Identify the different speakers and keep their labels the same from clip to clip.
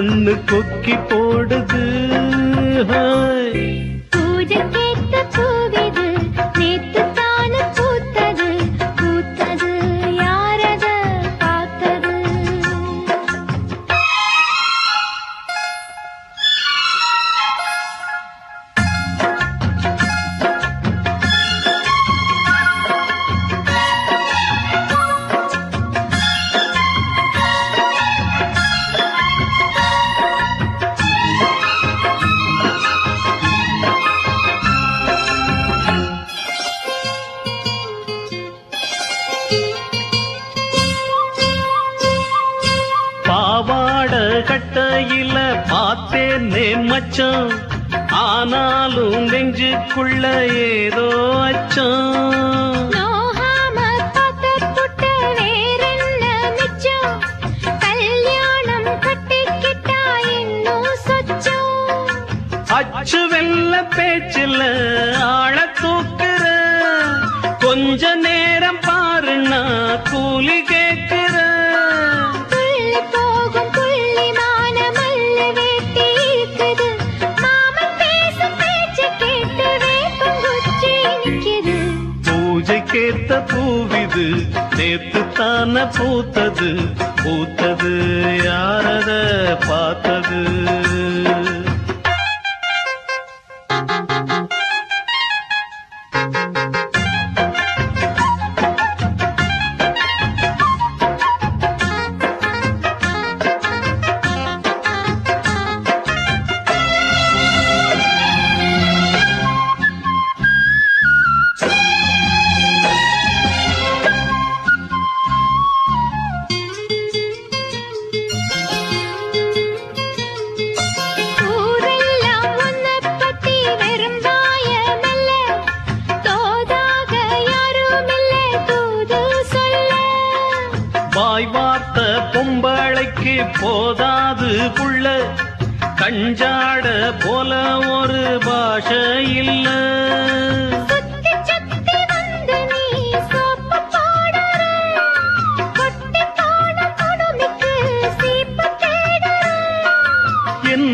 Speaker 1: கொக்கு கொக்கி போடுது. பார்த்தேனே மச்சான். ஆனாலும் நெஞ்சுக்குள்ள ஏதோ அச்சம். அச்சு வெல்ல பேச்சில் ஆழ தூக்குற. கொஞ்ச நேரம் பாருன்னா கூலி பூத்தது. நேத்து தான பூத்தது. பூத்தது யாரத
Speaker 2: பார்த்து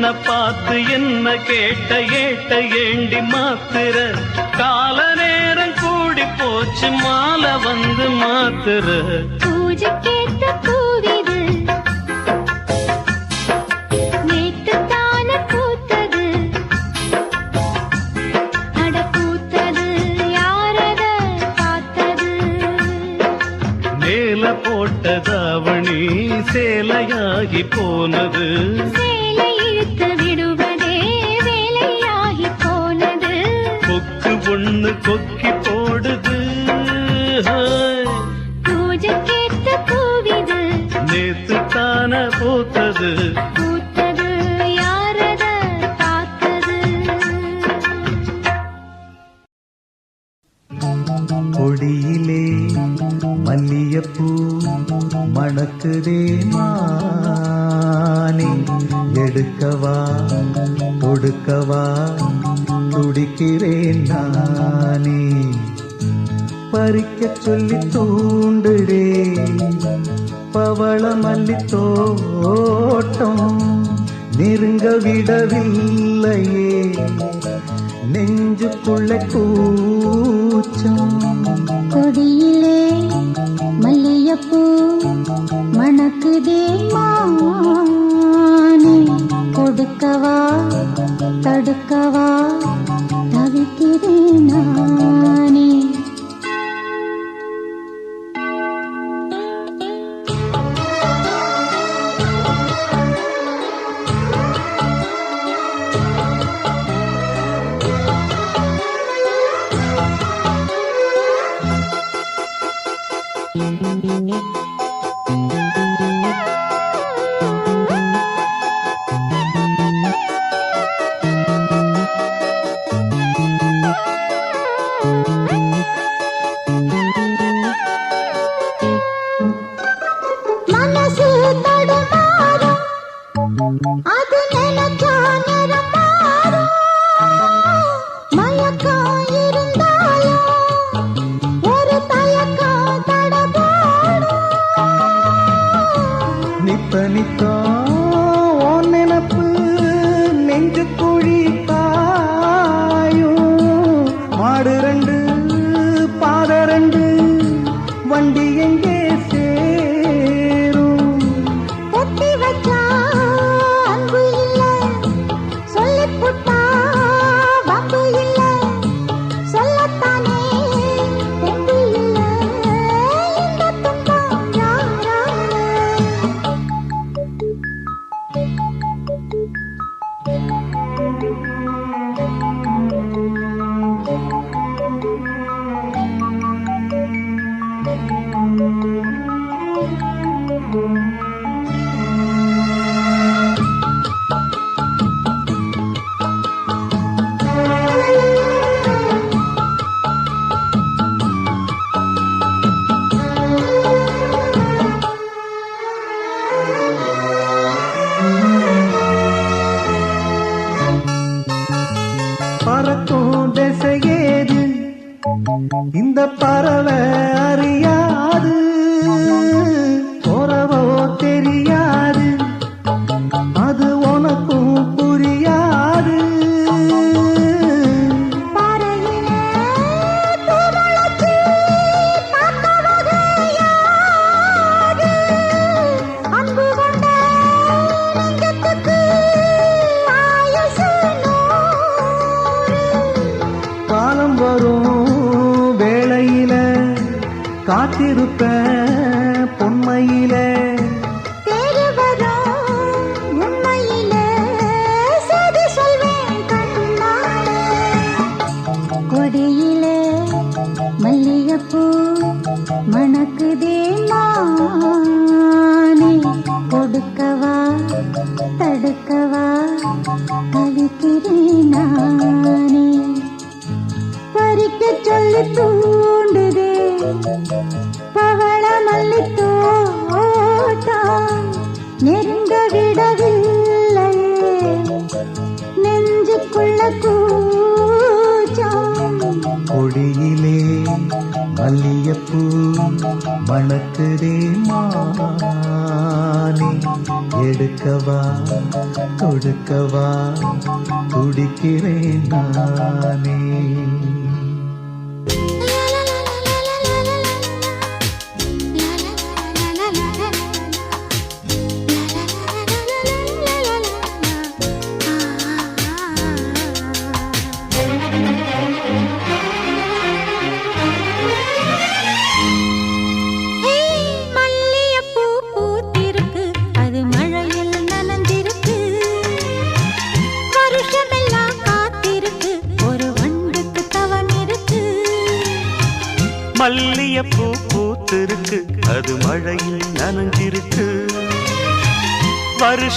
Speaker 1: என்ன பார்த்து என்ன கேட்ட ஏட்ட ஏண்டி மாத்துற கால நேரம் கூடி போச்சு மாலை வந்து மாத்துற
Speaker 2: பூஜைக்கேத்த பூவிது. நேத்துத்தானே பூத்தது. அட
Speaker 3: கொடியிலே மல்லியப்பூ மணக்குதே மானே. எடுக்கவா கொடுக்கவா துடிக்கிறேன் நானே. பறிக்க சொல்லி தூண்டுடே பவள மல்லி தோட்டம் நெருங்க விடவில்லையே. நெஞ்சுக்குள்ள கூச்சம்.
Speaker 2: கொடியிலே மல்லியப்பூ மணக்குதே மானே. கொடுக்கவா தடுக்கவா தவிக்கிறேன் நான்.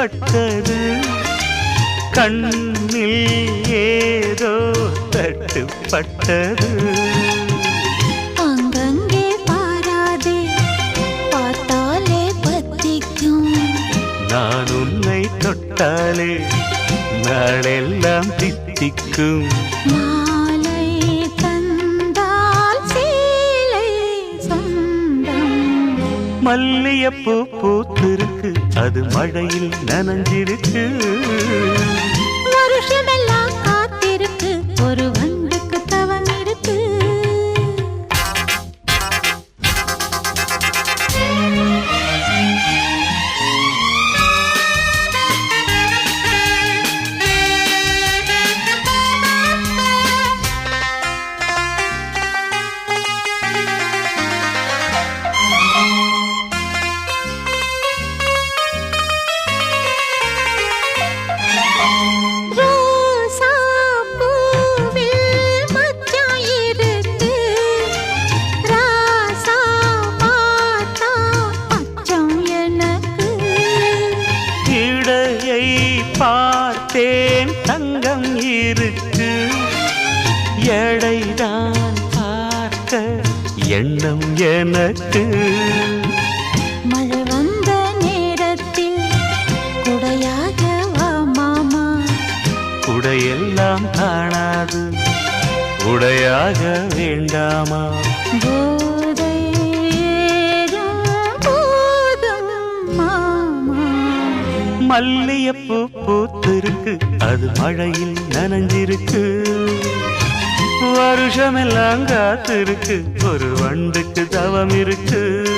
Speaker 2: பட்டது. கண்ணில்
Speaker 4: ஏதோ தட்டுப்பட்டது
Speaker 2: அங்கங்கே பாராதே பார்த்தாலே பத்திக்கும்.
Speaker 4: நான் உன்னை தொட்டாலே நாளெல்லாம் தித்திக்கும். மல்லியப்பூ
Speaker 2: பூத்திரு இருக்கு அது மழையில் நனைஞ்சிருக்கு. வருஷமெல்லாம் காத்திருக்கு. ஒரு
Speaker 4: வருஷமெல்லாம் காத்திருக்கு ஒரு வண்டுக்கு தவம் இருக்கு.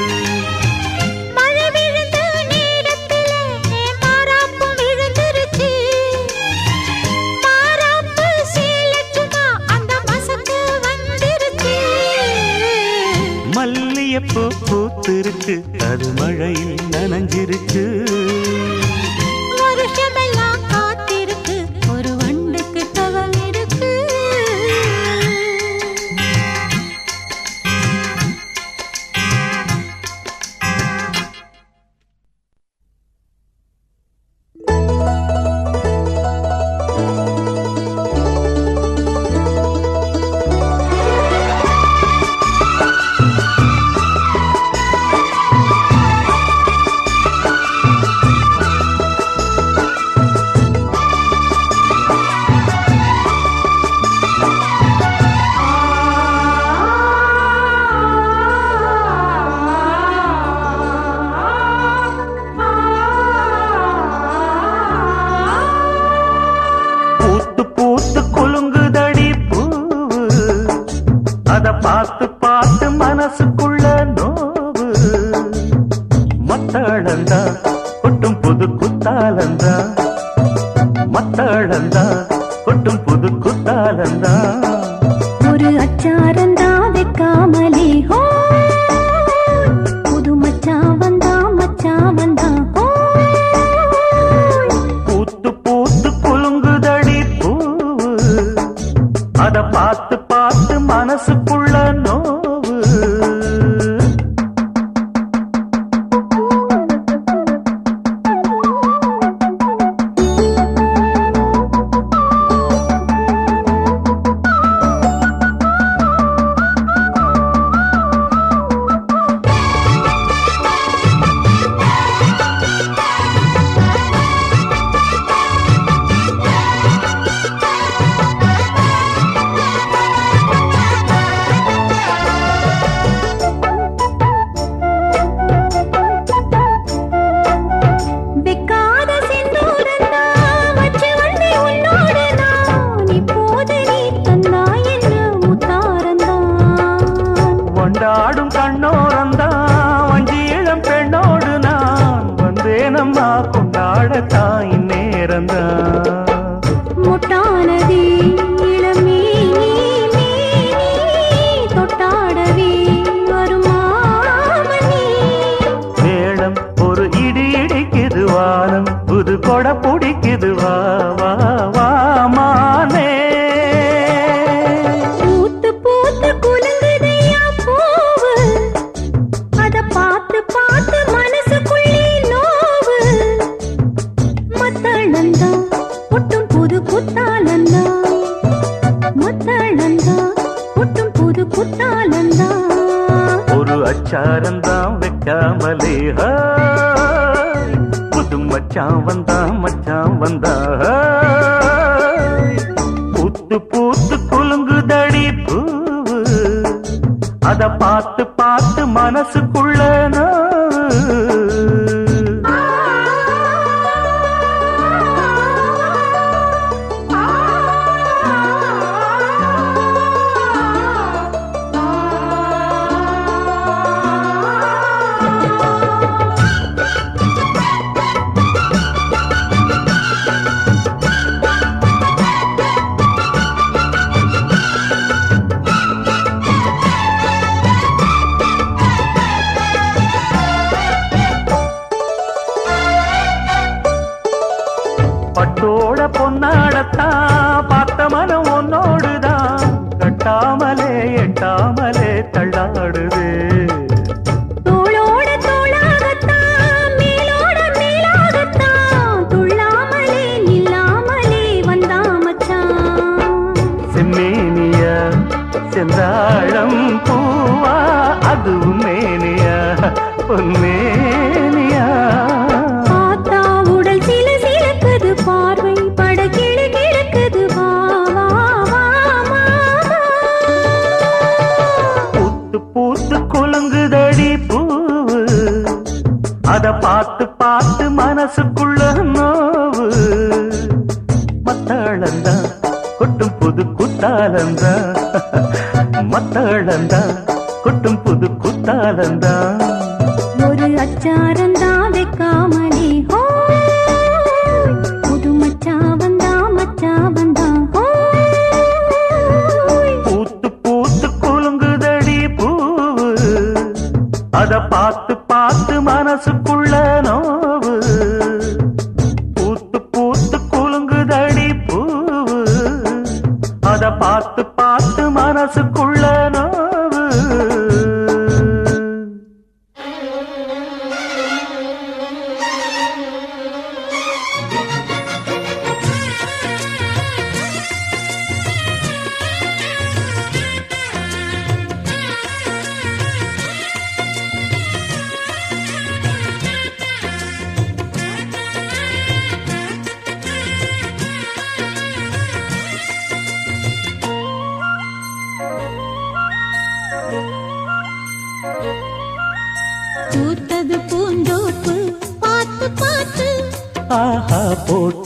Speaker 4: 꿀래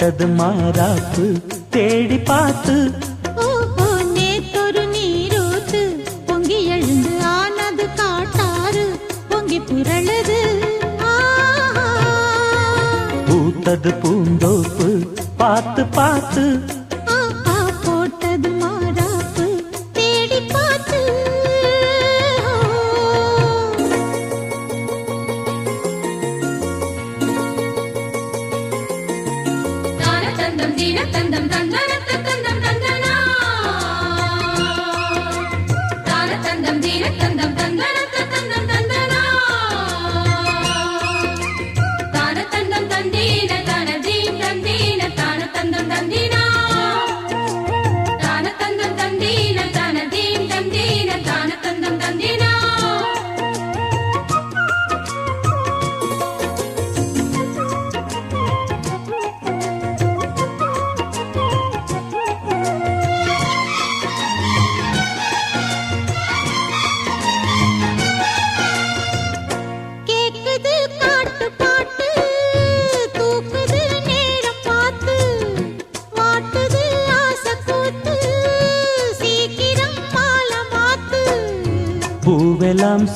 Speaker 4: போட்டது மாறாப்பு தேடி பார்த்து பூத்தது பூந்தோப்பு பார்த்து பார்த்து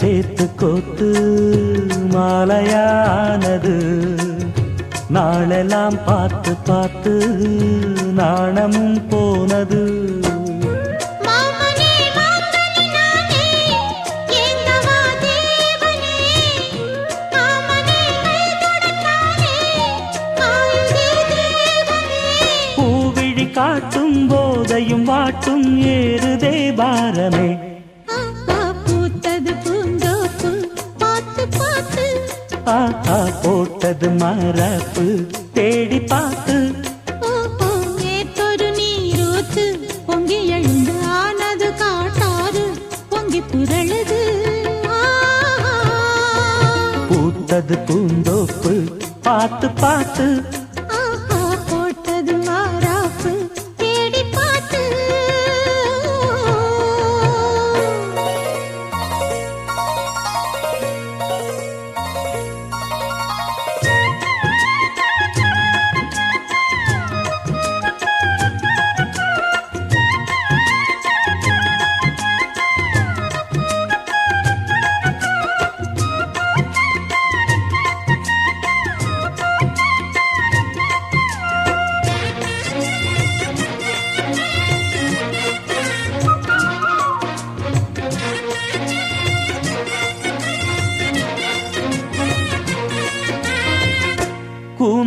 Speaker 4: சேர்த்து கோத்து மாலையானது. நாளெல்லாம் பார்த்து பார்த்து நாணமும் போனது. பூவிழி காட்டும் போதையும் வாட்டும் ஏறுதே பாரமே. பாப்பா போட்டது மரப்பு தேடி பார்த்து.
Speaker 2: ஏத்தொரு நீரோத்து பொங்கி எழுந்தானது காட்டாது பொங்கி புரளுது.
Speaker 4: பூத்தது பூந்தோப்பு பார்த்து பார்த்து.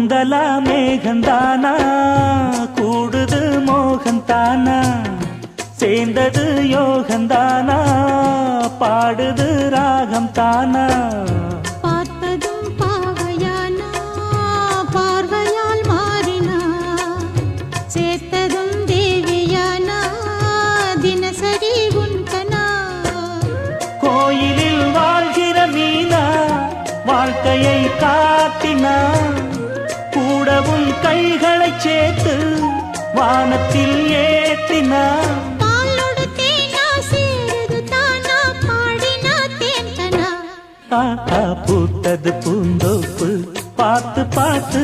Speaker 4: கூந்தலா மேகந்தானா? கூடுது மோகந்தானா? சேர்ந்தது யோகந்தானா? பாடுது ராகம் தானா
Speaker 2: பார்த்ததும் பாவையானா? பார்வையால் மாறினா? சேர்த்ததும் தேவியானா? தினசரி
Speaker 4: உன்கனா கோயிலில் வாழ்கிற வாழ்க்கையை
Speaker 5: காட்டினா? தானா பாடினா தேன்கனா
Speaker 4: ஆஹா பூத்தது பூந்தோப்பு பார்த்து பார்த்து.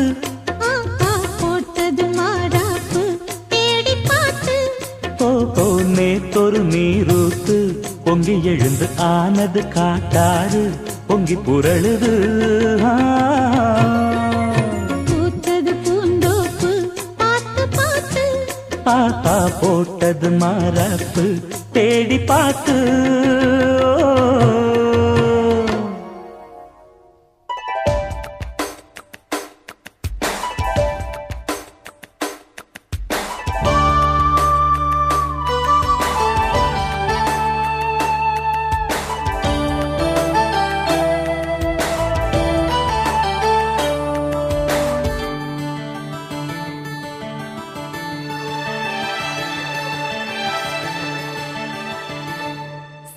Speaker 5: போட்டது மாறாப்பு தேடி பார்த்து.
Speaker 4: ஓஹோ நேத்தொரு நீரூத்து பொங்கி எழுந்து ஆனது காட்டாறு பொங்கி புரளுது. ஆ. ஆஹா போட்டது மரப்பு தேடி பார்த்து.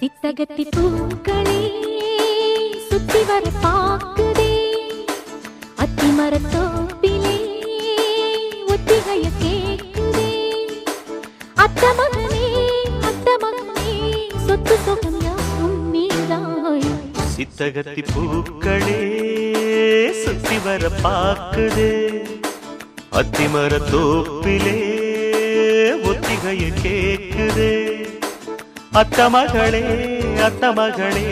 Speaker 5: சித்தகத்தி பூக்களே சுத்தி வர பாக்குதே. அத்தி மரத்தோப்பிலே ஒத்திகைய கேக்குதே. அத்த மகனே அத்த மகனே சொத்து சொகம் யாரும் நீதாய்.
Speaker 4: சித்தகத்தி பூக்களே சுத்தி வர பாக்குது. அத்திமர தோப்பிலே ஒத்திகைய கேக்குது. அத்த மகளே அத்த மகளே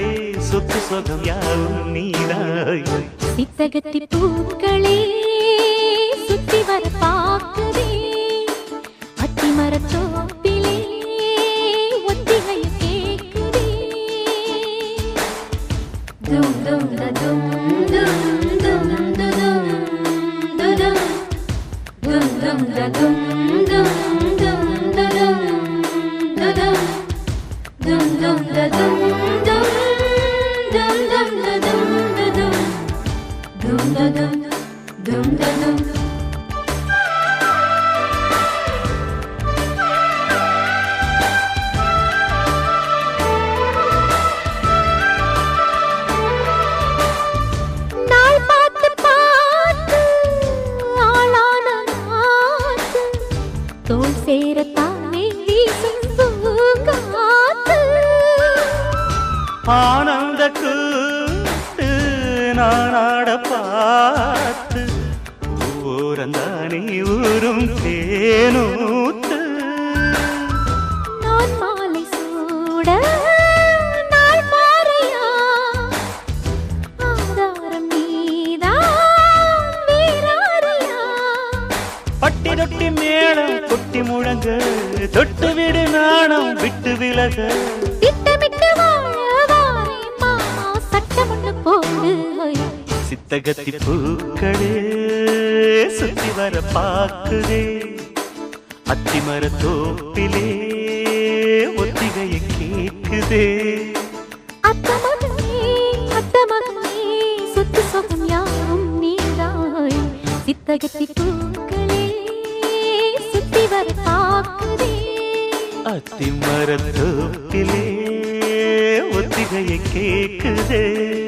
Speaker 4: சுத்து சொகம் யாரும் நீதாய்
Speaker 5: சித்தகத்தி பூக்களே சுத்தி வர பாக்குதே
Speaker 4: சித்தகத்தி பூக்களே சுத்தி வர பாக்குதே. அத்திமர தோப்பிலே ஒத்திகைய கேக்குதே.
Speaker 5: சொத்து சொகம் யாவும் நீதாய் சித்தகத்தி பூக்களே சுத்தி வர பாக்குதே.
Speaker 4: அத்திமர தோப்பிலே ஒத்திகைய கேக்குதே.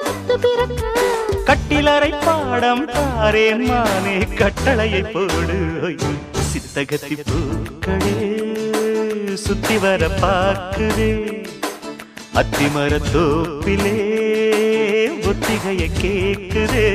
Speaker 5: முத்து பிறக்க.
Speaker 4: கட்டிலறை பாடம் தாரேன் மானே கட்டளையை போடு சித்தகத்தி பூக்களே சுத்தி வர பார்க்குதே அத்திமரத்தோப்பிலே ஒத்திகைய கேக்குதே